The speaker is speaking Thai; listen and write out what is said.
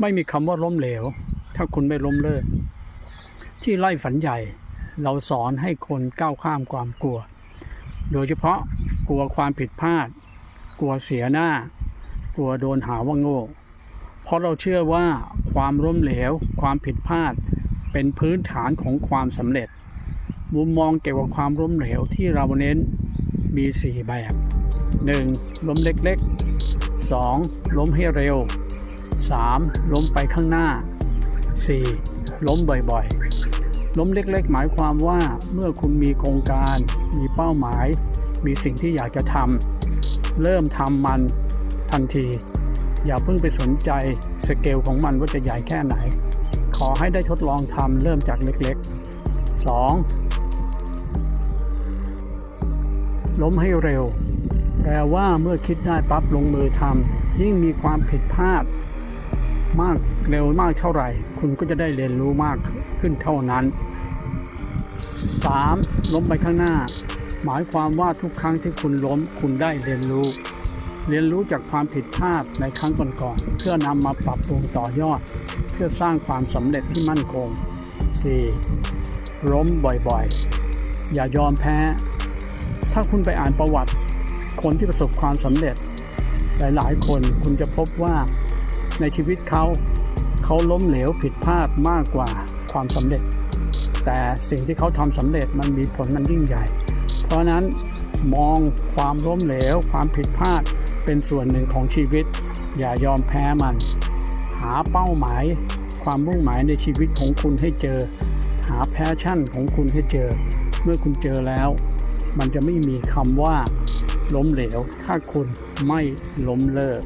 ไม่มีคำว่าล้มเหลว ถ้าคุณไม่ล้มเลิก ที่ไล่ฝันใหญ่ เราสอนให้คนก้าวข้ามความกลัว โดยเฉพาะกลัวความผิดพลาด กลัวเสียหน้า กลัวโดนหาว่าโง่ เพราะเราเชื่อว่าความล้มเหลว ความผิดพลาด เป็นพื้นฐานของความสำเร็จ มุมมองเกี่ยวกับความล้มเหลวที่เราเน้นมี 4 แบบ 1. ล้มเล็กๆ 2. ล้มให้เร็ว 3. ล้มไปข้างหน้า 4. ล้มบ่อยๆ ล้มเล็กๆ หมายความว่าเมื่อคุณมีโครงการ มีเป้าหมาย มีสิ่งที่อยากจะทำเริ่มทำมันทันที อย่าเพิ่งไปสนใจสเกลของมันว่าจะใหญ่แค่ไหน ขอให้ได้ทดลองทำเริ่มจากเล็กๆ 2. ล้มให้เร็วแปลว่าเมื่อคิดได้ปั๊บลงมือทำยิ่งมีความผิดพลาด มากเร็วมากเท่าไหร่ คุณก็จะได้เรียนรู้มากขึ้นเท่านั้น 3. ล้มไปข้างหน้า หมายความว่าทุกครั้งที่คุณล้มคุณได้เรียนรู้ เรียนรู้จากความผิดพลาดในครั้งก่อนๆเพื่อนำมาปรับปรุงต่อยอด เพื่อสร้างความสำเร็จที่มั่นคง 4. ล้มบ่อยๆ อย่ายอมแพ้ ถ้าคุณไปอ่านประวัติ คนที่ประสบความสำเร็จ หลายๆ คนคุณจะพบว่า ในชีวิตเขา เขาล้มเหลวผิดพลาดมากกว่าความสำเร็จ แต่สิ่งที่เขาทำสำเร็จมันมีผลมันยิ่งใหญ่ เพราะฉะนั้นมองความล้มเหลว ความผิดพลาดเป็นส่วนหนึ่งของชีวิต อย่ายอมแพ้มัน หาเป้าหมาย ความมุ่งหมายในชีวิตของคุณให้เจอ หาแพชชั่นของคุณให้เจอ เมื่อคุณเจอแล้ว มันจะไม่มีคำว่าล้มเหลว ถ้าคุณไม่ล้มเลิก